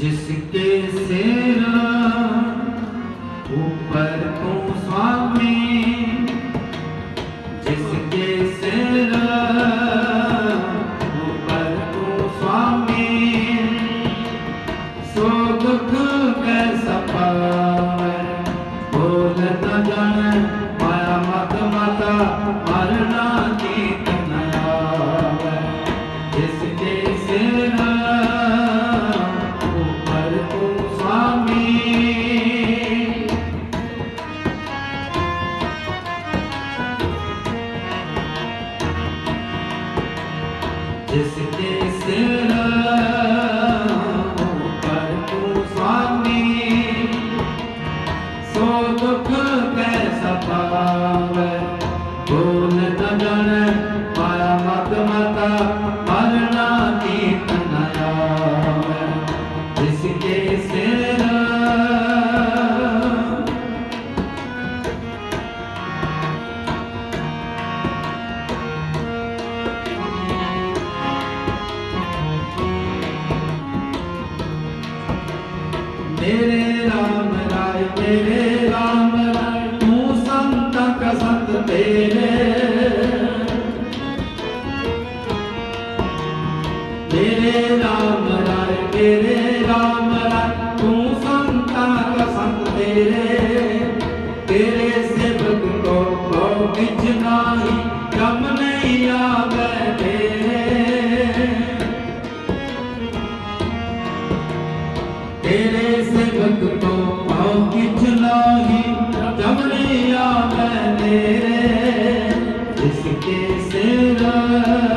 जिसके सेरा ऊपर तू स्वामी जिसके सेरा ऊपर तू स्वामी सो दुख ਜਿਸ ਤੇ ਸਿਰਾਂ ਪਰ ਤੂੰ ਸੁਆਮੀ, ਸੋ ਦੁੱਖ ਕੈ ਸਪਾਵੇ ਕੋਨ ਤਜਣ ਮਾਇਆ ਮਤ ਮਤਾ ਮੇਰੇ ਰਾਮ ਰਾਏ ਮੇਰੇ ਰਾਮ ਰਾਏ, ਤੂੰ ਸੰਤ ਕਾ ਸੰਤ ਤੇਰੇ। ਮੇਰੇ ਰਾਮ ਰਾਏ ਮੇਰੇ ਰਾਮ ਰਾਏ, ਤੂੰ ਸੰਤ ਕਾ ਸੰਤ ਤੇਰੇ। ਤੇਰੇ सिर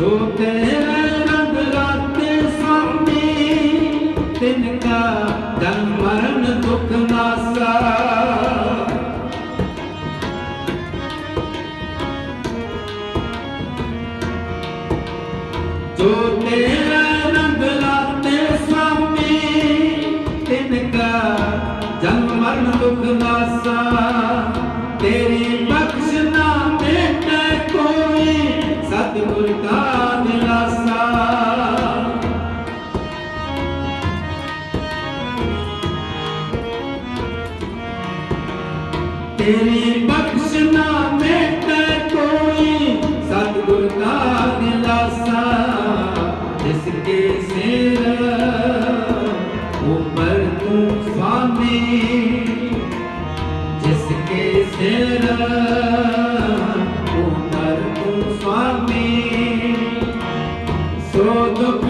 ਜੋ ਤੇਰੇ ਰੰਗ ਰਾਤੇ ਸਾਹਮਣੇ ਤਿਨ ਕਾ ਜਨਮ ਮਰਨ ਦੁੱਖ ਨਾਸਾ। ਤੇਰੀ ਬਖਸ਼ ਨਾ ਮੇਟੇ ਕੋਈ। ਸਤਿਗੁਰ ਦਾ ਦਿਲਾਸਾ ਜਿਸ ਕੇ ਸਿਰ ਉਮਰ ਤੂਫਾਨੀ ਜਿਸ ਕੇ ਸਿਰ ਉਮਰ ਤੂਫਾਨੀ ਸੋ ਦੁਖ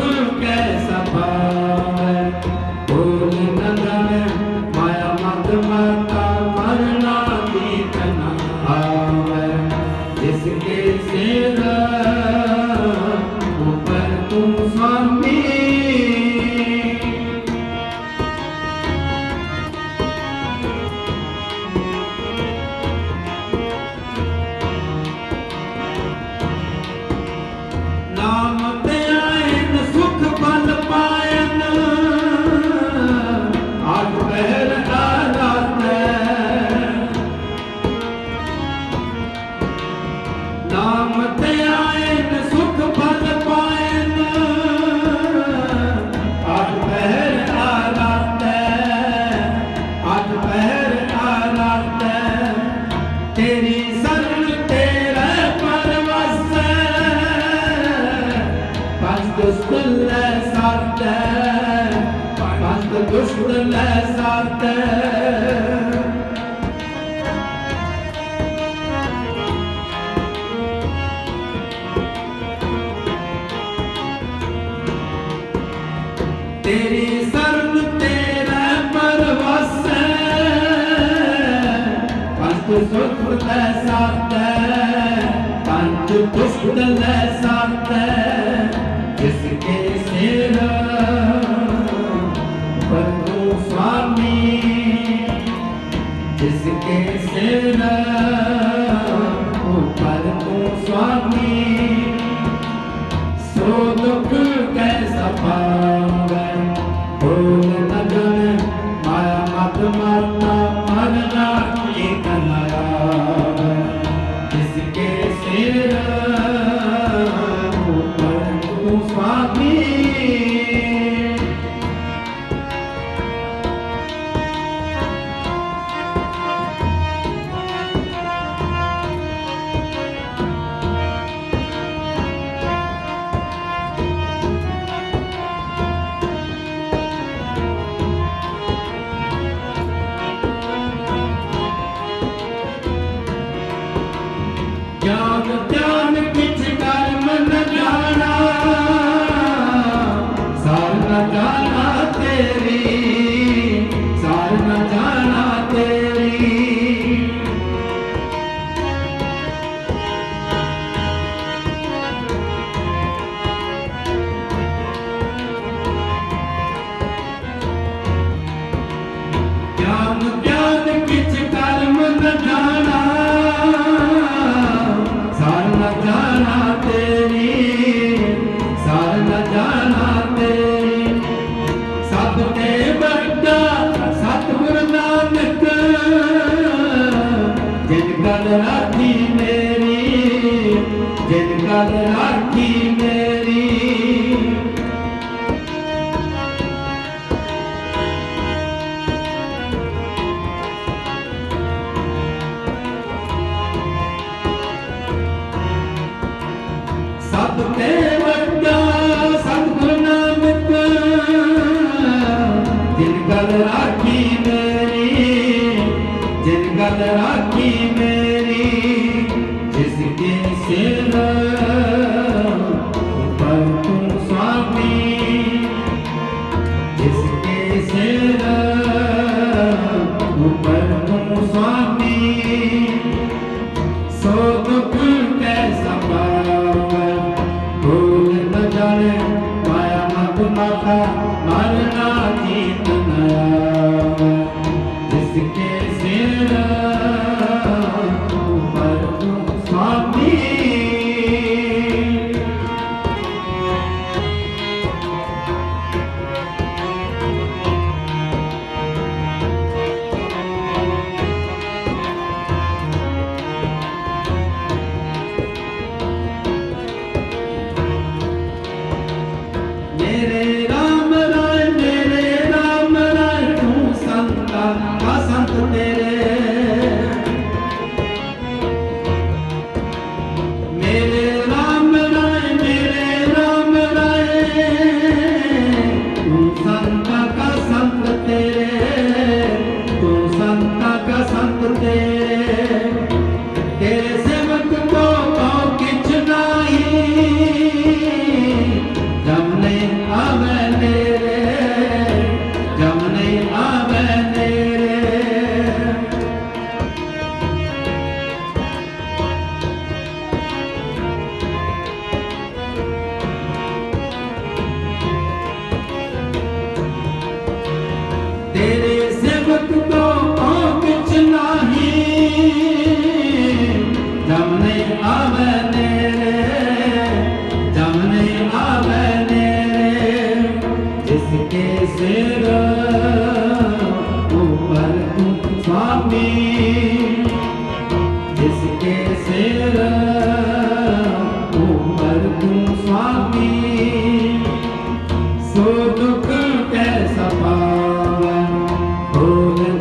ਤੇਰੀ ਸਰਬ ਤੇਰਾ ਪਰਵਸੈ। ਪੰਜ ਸੁਖ ਲੈ ਸਾਥੈ ਪੰਜ ਪੁਸ਼ਟ ਲੈ ਸਾਥੈ ਜਿਸ ਕੇ ਸਿਰ Galera aqui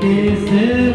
Is this